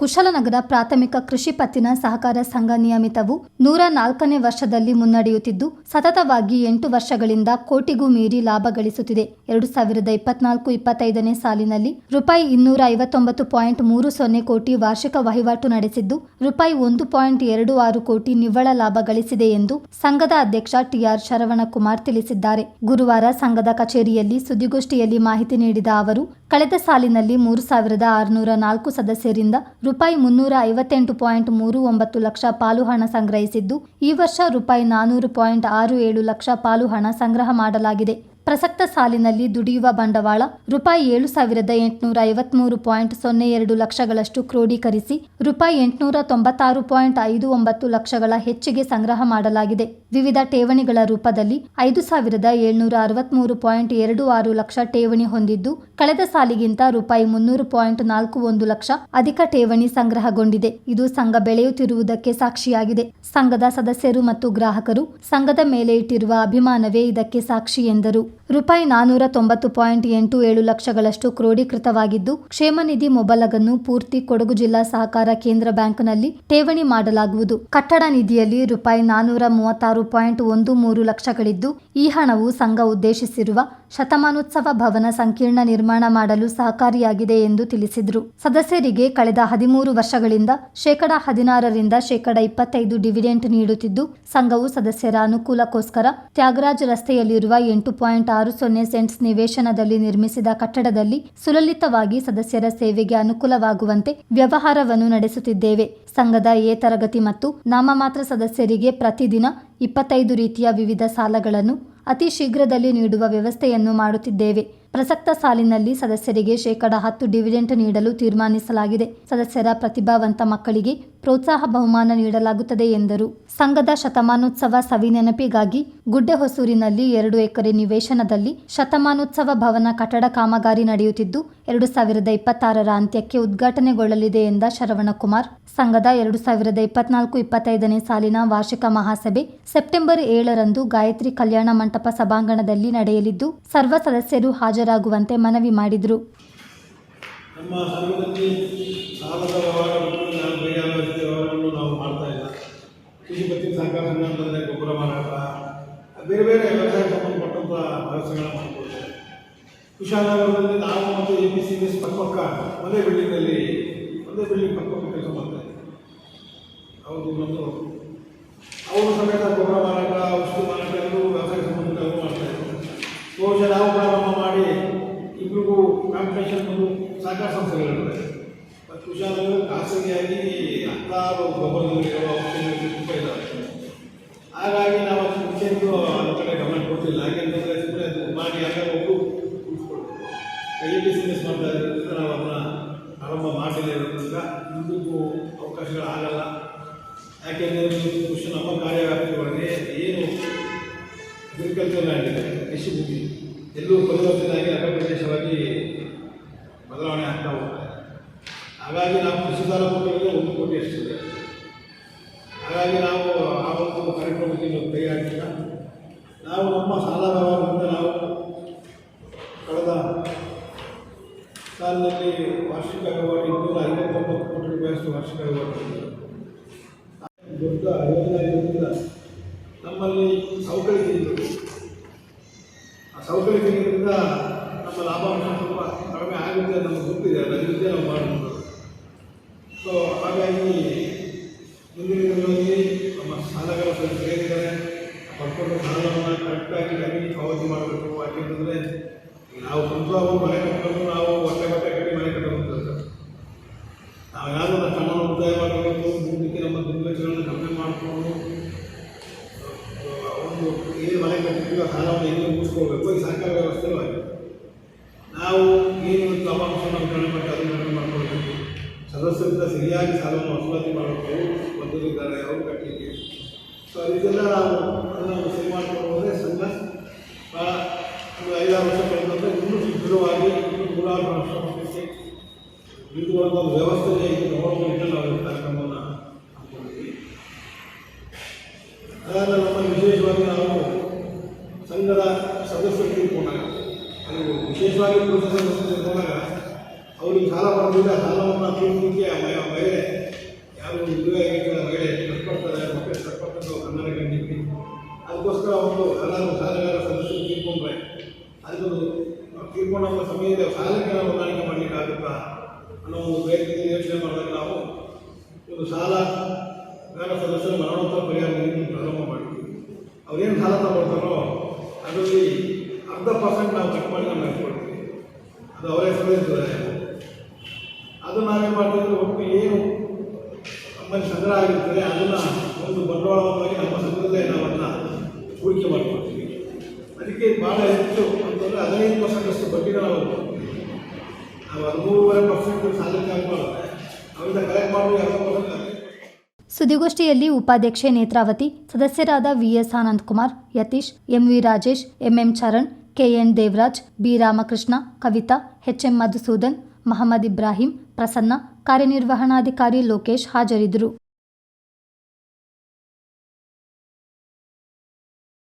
ಕುಶಲನಗರ ಪ್ರಾಥಮಿಕ ಕೃಷಿ ಪತ್ತಿನ ಸಹಕಾರ ಸಂಘ ನಿಯಮಿತವು ನೂರ ನಾಲ್ಕನೇ ವರ್ಷದಲ್ಲಿ ಮುನ್ನಡೆಯುತ್ತಿದ್ದು, ಸತತವಾಗಿ ಎಂಟು ವರ್ಷಗಳಿಂದ ಕೋಟಿಗೂ ಮೀರಿ ಲಾಭ ಗಳಿಸುತ್ತಿದೆ. ಎರಡು ಸಾವಿರದ ಇಪ್ಪತ್ನಾಲ್ಕು ಇಪ್ಪತ್ತೈದನೇ ಸಾಲಿನಲ್ಲಿ ರೂಪಾಯಿ ಇನ್ನೂರ ಐವತ್ತೊಂಬತ್ತು ಪಾಯಿಂಟ್ ಮೂರು ಸೊನ್ನೆ ಕೋಟಿ ವಾರ್ಷಿಕ ವಹಿವಾಟು ನಡೆಸಿದ್ದು, ರೂಪಾಯಿ ಒಂದು ಪಾಯಿಂಟ್ ಎರಡು ಆರು ಕೋಟಿ ನಿವ್ವಳ ಲಾಭ ಗಳಿಸಿದೆ ಎಂದು ಸಂಘದ ಅಧ್ಯಕ್ಷ ಟಿಆರ್ ಶರವಣಕುಮಾರ್ ತಿಳಿಸಿದ್ದಾರೆ. ಗುರುವಾರ ಸಂಘದ ಕಚೇರಿಯಲ್ಲಿ ಸುದ್ದಿಗೋಷ್ಠಿಯಲ್ಲಿ ಮಾಹಿತಿ ನೀಡಿದ ಅವರು ಕಳೆದ ಸಾಲಿನಲ್ಲಿ ಮೂರು ಸಾವಿರದ ಆರುನೂರ ನಾಲ್ಕು ಸದಸ್ಯರಿಂದ ರೂಪಾಯಿ ಮುನ್ನೂರ ಐವತ್ತೆಂಟು ಪಾಯಿಂಟ್ ಮೂರು ಒಂಬತ್ತು ಲಕ್ಷ ಪಾಲು ಹಣ ಸಂಗ್ರಹಿಸಿದ್ದು, ಈ ವರ್ಷ ರೂಪಾಯಿ ನಾನೂರು ಪಾಯಿಂಟ್ ಆರು ಏಳು ಲಕ್ಷ ಪಾಲು ಹಣ ಸಂಗ್ರಹ ಮಾಡಲಾಗಿದೆ. ಪ್ರಸಕ್ತ ಸಾಲಿನಲ್ಲಿ ದುಡಿಯುವ ಬಂಡವಾಳ ರೂಪಾಯಿ ಏಳು ಸಾವಿರದ ಎಂಟುನೂರ ಐವತ್ಮೂರು ಪಾಯಿಂಟ್ ಸೊನ್ನೆ ಎರಡು ಲಕ್ಷಗಳಷ್ಟು ಕ್ರೋಢೀಕರಿಸಿ ರೂಪಾಯಿ ಎಂಟುನೂರ ತೊಂಬತ್ತಾರು ಪಾಯಿಂಟ್ ಐದು ಒಂಬತ್ತು ಲಕ್ಷಗಳ ಹೆಚ್ಚಿಗೆ ಸಂಗ್ರಹ ಮಾಡಲಾಗಿದೆ. ವಿವಿಧ ಠೇವಣಿಗಳ ರೂಪದಲ್ಲಿ ಐದು ಸಾವಿರದ ಏಳ್ನೂರ ಅರವತ್ಮೂರು ಪಾಯಿಂಟ್ ಎರಡು ಆರು ಲಕ್ಷ ಠೇವಣಿ ಹೊಂದಿದ್ದು, ಕಳೆದ ಸಾಲಿಗಿಂತ ರೂಪಾಯಿ ಮುನ್ನೂರು ಪಾಯಿಂಟ್ ನಾಲ್ಕು ಒಂದು ಲಕ್ಷ ಅಧಿಕ ಠೇವಣಿ ಸಂಗ್ರಹಗೊಂಡಿದೆ. ಇದು ಸಂಘ ಬೆಳೆಯುತ್ತಿರುವುದಕ್ಕೆ ಸಾಕ್ಷಿಯಾಗಿದೆ. ಸಂಘದ ಸದಸ್ಯರು ಮತ್ತು ಗ್ರಾಹಕರು ಸಂಘದ ಮೇಲೆ ಇಟ್ಟಿರುವ ಅಭಿಮಾನವೇ ಇದಕ್ಕೆ ಸಾಕ್ಷಿ ಎಂದರು. ರೂಪಾಯಿ ನಾನೂರ ತೊಂಬತ್ತು ಪಾಯಿಂಟ್ ಎಂಟು ಏಳು ಲಕ್ಷಗಳಷ್ಟು ಕ್ರೋಢೀಕೃತವಾಗಿದ್ದು ಕ್ಷೇಮನಿಧಿ ಮೊಬಲಗನ್ನು ಪೂರ್ತಿ ಕೊಡಗು ಜಿಲ್ಲಾ ಸಹಕಾರ ಕೇಂದ್ರ ಬ್ಯಾಂಕ್ನಲ್ಲಿ ಠೇವಣಿ ಮಾಡಲಾಗುವುದು. ಕಟ್ಟಡ ನಿಧಿಯಲ್ಲಿ ರೂಪಾಯಿ ನಾನೂರ ಮೂವತ್ತಾರು ಪಾಯಿಂಟ್ ಒಂದು ಮೂರು ಲಕ್ಷಗಳಿದ್ದು, ಈ ಹಣವು ಸಂಘ ಉದ್ದೇಶಿಸಿರುವ ಶತಮಾನೋತ್ಸವ ಭವನ ಸಂಕೀರ್ಣ ನಿರ್ಮಾಣ ಮಾಡಲು ಸಹಕಾರಿಯಾಗಿದೆ ಎಂದು ತಿಳಿಸಿದರು. ಸದಸ್ಯರಿಗೆ ಕಳೆದ ಹದಿಮೂರು ವರ್ಷಗಳಿಂದ ಶೇಕಡ ಹದಿನಾರರಿಂದ ಶೇಕಡ ಇಪ್ಪತ್ತೈದು ಡಿವಿಡೆಂಟ್ ನೀಡುತ್ತಿದ್ದು, ಸಂಘವು ಸದಸ್ಯರ ಅನುಕೂಲಕ್ಕೋಸ್ಕರ ತ್ಯಾಗರಾಜ್ ರಸ್ತೆಯಲ್ಲಿರುವ ಎಂಟು ಪಾಯಿಂಟ್ ಆರು ಸೊನ್ನೆ ಸೆಂಟ್ಸ್ ನಿವೇಶನದಲ್ಲಿ ನಿರ್ಮಿಸಿದ ಕಟ್ಟಡದಲ್ಲಿ ಸುಲಲಿತವಾಗಿ ಸದಸ್ಯರ ಸೇವೆಗೆ ಅನುಕೂಲವಾಗುವಂತೆ ವ್ಯವಹಾರವನ್ನು ನಡೆಸುತ್ತಿದ್ದೇವೆ. ಸಂಘದ ಎ ತರಗತಿ ಮತ್ತು ನಾಮಮಾತ್ರ ಸದಸ್ಯರಿಗೆ ಪ್ರತಿದಿನ ಇಪ್ಪತ್ತೈದು ರೀತಿಯ ವಿವಿಧ ಸಾಲಗಳನ್ನು ಅತಿ ಶೀಘ್ರದಲ್ಲಿ ನೀಡುವ ವ್ಯವಸ್ಥೆಯನ್ನು ಮಾಡುತ್ತಿದ್ದೇವೆ. ಪ್ರಸಕ್ತ ಸಾಲಿನಲ್ಲಿ ಸದಸ್ಯರಿಗೆ ಶೇಕಡ ಹತ್ತು ಡಿವಿಡೆಂಟ್ ನೀಡಲು ತೀರ್ಮಾನಿಸಲಾಗಿದೆ. ಸದಸ್ಯರ ಪ್ರತಿಭಾವಂತ ಮಕ್ಕಳಿಗೆ ಪ್ರೋತ್ಸಾಹ ಬಹುಮಾನ ನೀಡಲಾಗುತ್ತದೆ ಎಂದರು. ಸಂಘದ ಶತಮಾನೋತ್ಸವ ಸವಿ ನೆನಪಿಗಾಗಿ ಗುಡ್ಡೆಹೊಸೂರಿನಲ್ಲಿ ಎರಡು ಎಕರೆ ನಿವೇಶನದಲ್ಲಿ ಶತಮಾನೋತ್ಸವ ಭವನ ಕಟ್ಟಡ ಕಾಮಗಾರಿ ನಡೆಯುತ್ತಿದ್ದು, ಎರಡು ಸಾವಿರದ ಇಪ್ಪತ್ತಾರರ ಅಂತ್ಯಕ್ಕೆ ಉದ್ಘಾಟನೆಗೊಳ್ಳಲಿದೆ ಎಂದ ಶರವಣಕುಮಾರ್. ಸಂಘದ ಎರಡು ಸಾವಿರದ ಇಪ್ಪತ್ನಾಲ್ಕು ಇಪ್ಪತ್ತೈದನೇ ಸಾಲಿನ ವಾರ್ಷಿಕ ಮಹಾಸಭೆ ಸೆಪ್ಟೆಂಬರ್ ಏಳರಂದು ಗಾಯತ್ರಿ ಕಲ್ಯಾಣ ಮಂಟಪ ಸಭಾಂಗಣದಲ್ಲಿ ನಡೆಯಲಿದ್ದು, ಸರ್ವ ಸದಸ್ಯರು ಹಾಜರಾಗುವಂತೆ ಮನವಿ ಮಾಡಿದರು. ನಮ್ಮ ಸಂಘದಲ್ಲಿ ಸಾಲದ ವ್ಯವಹಾರವನ್ನು ನಾವು ಕೈಯಾಳ ವ್ಯವಹಾರವನ್ನು ನಾವು ಮಾಡ್ತಾ ಇಲ್ಲ. ಕೃಷಿ ಪತ್ತಿ ಸಹಕಾರ ಸಂಘ ಅಂತಂದರೆ ಗೊಬ್ಬರ ಮಾರಾಟ, ಬೇರೆ ಬೇರೆ ವ್ಯವಸಾಯ ಸಂಬಂಧಪಟ್ಟಂಥ ವ್ಯವಸ್ಥೆಗಳನ್ನ ಮಾಡಿಕೊಡ್ತೇವೆ ಕುಶಾಲನಗರದಲ್ಲಿ ನಾವು ಮತ್ತು ಎ ಪಿ ಸಿ ಎಸ್ ಪಕ್ಕಪಕ್ಕ ಒಂದೇ ಬಿಲ್ಡಿಂಗಲ್ಲಿ ಒಂದೇ ಬಿಲ್ಡಿಂಗ್ ಪಕ್ಕಪಕ್ಕ ಕೆಲಸ ಮಾಡ್ತಾ ಇದ್ದೀವಿ ಹೌದು ನಮ್ಮದು ಅವರು ಸಮೇತ ಗೊಬ್ಬರ ಮಾರಾಟ ಔಷಧಿ ಮಾರಾಟ ಎಲ್ಲರೂ ವ್ಯವಸಾಯ ಸಂಬಂಧ ಅವರು ಮಾಡ್ತಾ ಇದ್ದಾರೆ ಬಹುಶಃ ನಾವು ಪ್ರಾರಂಭ ಮಾಡಿ ಇಬ್ಬರಿಗೂ ಕಾಂಪಿಟೇಷನ್ ಬಂದು ಸಹಕಾರ ಸಂಸ್ಥೆಗಳಿರ್ತದೆ ಮತ್ತು ಕುಶಾಲನಗರ ಖಾಸಗಿಯಾಗಿ ಹತ್ತಾರು ಗೊಬ್ಬರದಲ್ಲಿರುವ ಔಷಧಿಗಳು ತುಂಬ ಇದ್ದಾವೆ ಹಾಗಾಗಿ ನಾವು ಅದನ್ನು ಮುಂಚೆಂದು ಅದ್ರ ಕಡೆ ಗಮನ ಕೊಡ್ತಿಲ್ಲ. ಯಾಕೆಂತಂದರೆ ಅದು ಮಾಡಿ ಯಾಕಂದ್ರೆ ಒಬ್ಬರು ಉಳಿಸ್ಕೊಳ್ಬೇಕು ಕೈ ಬಿಸ್ನೆಸ್ ಮಾಡ್ತಾ ಇರೋದ್ರಿಂದ ನಾವು ಅದನ್ನು ಆರಂಭ ಮಾಡಲಿಲ್ಲ ಇರೋದ್ರಿಂದ ಮುಂದಕ್ಕೂ ಅವಕಾಶಗಳಾಗಲ್ಲ. ಯಾಕೆಂದರೆ ಕೃಷಿ ನಮ್ಮ ಕಾರ್ಯವ್ಯಾಪ್ತಿಯೊಳಗೆ ಏನು ಅಗ್ರಿಕಲ್ಚರ್ ಇದೆ, ಕೃಷಿ ಭೂಮಿ, ಎಲ್ಲೂ ಪರಿವರ್ತನೆ ಆಗಿ ಅಗ್ರ ಪ್ರದೇಶವಾಗಿ ಬದಲಾವಣೆ ಆಗ್ತಾ ಹೋಗ್ತದೆ. ಹಾಗಾಗಿ ನಾವು ಕೃಷಿ ಸಾಲ ಕೊಟ್ಟವರಿಗೆ ಒಂದು ಕೋಟಿ ಅಷ್ಟಿದೆ ಹಾಗಾಗಿ ನಾವು ಆ ಒಂದು ಕಾರ್ಯಕ್ರಮಕ್ಕೆ ನಾವು ಕೈ ಹಾಕಿಲ್ಲ ನಾವು ನಮ್ಮ ಸಾಲ ವ್ಯವಹಾರದಿಂದ ನಾವು ಕಳೆದ ಸಾಲಿನಲ್ಲಿ ವಾರ್ಷಿಕ ವ್ಯವಹಾರ ಇನ್ನೂರ ಐವತ್ತೊಂಬತ್ತು ಕೋಟಿ ರೂಪಾಯಿಯಷ್ಟು ವಾರ್ಷಿಕ ವ್ಯವಹಾರ ದೊಡ್ಡ ಯೋಜನೆ ಇರೋದ್ರಿಂದ ನಮ್ಮಲ್ಲಿ ಸೌಕರ್ಯ ಇದ್ದರು ಆ ಸೌಕರ್ಯ ಇರೋದ್ರಿಂದ ನಮ್ಮ ಲಾಭಾಂಶ ಸ್ವಲ್ಪ ಕಡಿಮೆ ಆಗುತ್ತೆ ನಮಗೆ ಗೊತ್ತಿದೆ ಅದರಿಂದ ನಾವು ಮಾಡ್ಬೋದು ಸ್ವಂತವಾಗಿ ನಾವು ಹೊಟ್ಟೆ ಬಟ್ಟೆ ಕಟ್ಟಿ ಮನೆ ಕಟ್ಟಬೇಕು ನಾವು ಯಾರು ನಮ್ಮ ಹಣವನ್ನು ಉಳಿತಾಯ ಮಾಡಬೇಕು ಮುಂದಕ್ಕೆ ನಮ್ಮ ದುರ್ಗತಿಗಳನ್ನು ಕಮ್ಮಿ ಮಾಡಿಕೊಂಡು, ಒಂದು ಏನು ಮನೆ ಕಟ್ಟಿದ್ದೀವಿ ಆ ಸಾಲವನ್ನು ಹೆಂಗೆ ಮುಗಿಸ್ಕೊಳ್ಬೇಕು ಈ ಸರ್ಕಾರ ವ್ಯವಸ್ಥೆಯೂ ಆಗಿದೆ. ನಾವು ಏನು ಲಾಭಾಂಶ ನಾವು ಕಡಿಮೆ ಮಾಡಿ ಅದನ್ನು ಕಡಿಮೆ ಮಾಡ್ಕೊಳ್ಬೇಕು ಸದಸ್ಯರಿಂದ ಸರಿಯಾಗಿ ಸಾಲವನ್ನು ವಸೂಲಾತಿ ಮಾಡಬೇಕು ಬಂದಿದ್ದಾರೆ ಅವರು ಕಟ್ಟಲಿಕ್ಕೆ ಸೊ ಇದೆಲ್ಲ ನಾವು ಅದನ್ನು ಸರಿ ಮಾಡಿಕೊಂಡು ಹೋದರೆ ಸಂಘ ಒಂದು ಐದಾರು ವರ್ಷ ಕಳೆದಂತೆ ಇನ್ನೂ ಸುದೃಢವಾಗಿ ಇನ್ನೂ ನೂರಾರು ವರ್ಷ ಮಟ್ಟಕ್ಕೆ ಇರುವಂಥ ಒಂದು ವ್ಯವಸ್ಥೆ ಇದು ಗೌರ್ಮೆಂಟ್ ನಾವು ಕಾರ್ಯಕ್ರಮವನ್ನು ಹಾಕ್ಕೊಂಡಿದ್ದೀವಿ ಅದಾದ ನಮ್ಮ ವಿಶೇಷವಾಗಿ ನಾವು ಸಂಘದ ಸದಸ್ಯರು ತಿಳ್ಕೊಂಡಾಗ ಅದು ವಿಶೇಷವಾಗಿ ಪುರುಷ ಸದಸ್ಯರು ತಿಳ್ಕೊಂಡಾಗ ಅವರು ಸಾಲ ಬರೋದಿಲ್ಲ ಸಾಲವನ್ನು ತೀರ್ಸಲಿಕ್ಕೆ ಆ ಮಹಿ- ಮಹಿಳೆ ಯಾರು ಮದುವೆ ಆಗಿದ್ದ ಮಹಿಳೆ ಕಷ್ಟಪಡ್ತಾರೆ ಮಕ್ಕಳು ಕಷ್ಟಪಟ್ಟು ಕನ್ನಡ ಕಂಡಿದ್ವಿ ಅದಕ್ಕೋಸ್ಕರ ಒಂದು ಯಾರಾದರೂ ಸಾಲಗಾರ ಸದಸ್ಯರು ತೀರ್ಕೊಂಡ್ರೆ, ಅದು ತೀರ್ಕೊಂಡ ಸಮಯದ ಸಾಲಕ್ಕೆ ನಾವು ಹೊಂದಾಣಿಕೆ ಮಾಡಲಿಕ್ಕಾಗುತ್ತಾ? ಅನ್ನೋ ಒಂದು ಪ್ರಯತ್ನದಲ್ಲಿ ಯೋಚನೆ ಮಾಡಿದಾಗ ನಾವು ಒಂದು ಸಾಲ ಗಾರ ಸದಸ್ಯರು ಮರಣೋತ್ತರ ಪರಿಹಾರ ನೀಡಿ ಪ್ರಾರಂಭ ಮಾಡ್ತೀವಿ ಅವ್ರೇನು ಸಾಲ ತಗೊಳ್ತಾರೋ ಅದರಲ್ಲಿ ಅರ್ಧ ಪರ್ಸೆಂಟ್ ನಾವು ಕಟ್ ಮಾಡಿ ನಾವು ಇಟ್ಕೊಳ್ತೀವಿ ಅದು ಅವರೇ ಹೆಸರು ಅದು ನಾವೇನು ಮಾಡ್ತೀವಿ ಒಟ್ಟು ಏನು ನಮ್ಮಲ್ಲಿ ಸಂಗ್ರಹ ಆಗಿರ್ತದೆ, ಅದನ್ನು ಒಂದು ಬಂಡವಾಳವಾಗಿ ನಮ್ಮ ಸಂಘದಲ್ಲೇ ನಾವು ಅದನ್ನು ಹೂಡಿಕೆ ಮಾಡ್ಕೊಳ್ತೀವಿ. ಅದಕ್ಕೆ ಭಾಳ ಹೆಚ್ಚು ಅಂತಂದರೆ ಹದಿನೈದು ಪರ್ಸೆಂಟಷ್ಟು ಬಡ್ಡಿನ ನಾವು. ಸುದ್ದಿಗೋಷ್ಠಿಯಲ್ಲಿ ಉಪಾಧ್ಯಕ್ಷೆ ನೇತ್ರಾವತಿ, ಸದಸ್ಯರಾದ V S Anand Kumar Yatish, M V Rajesh, M M Charan, K N Devaraj, B Ramakrishna, Kavitha, H M Madhusudan, Mohammed Ibrahim, Prasanna, ಕಾರ್ಯನಿರ್ವಹಣಾಧಿಕಾರಿ ಲೋಕೇಶ್ ಹಾಜರಿದ್ದರು.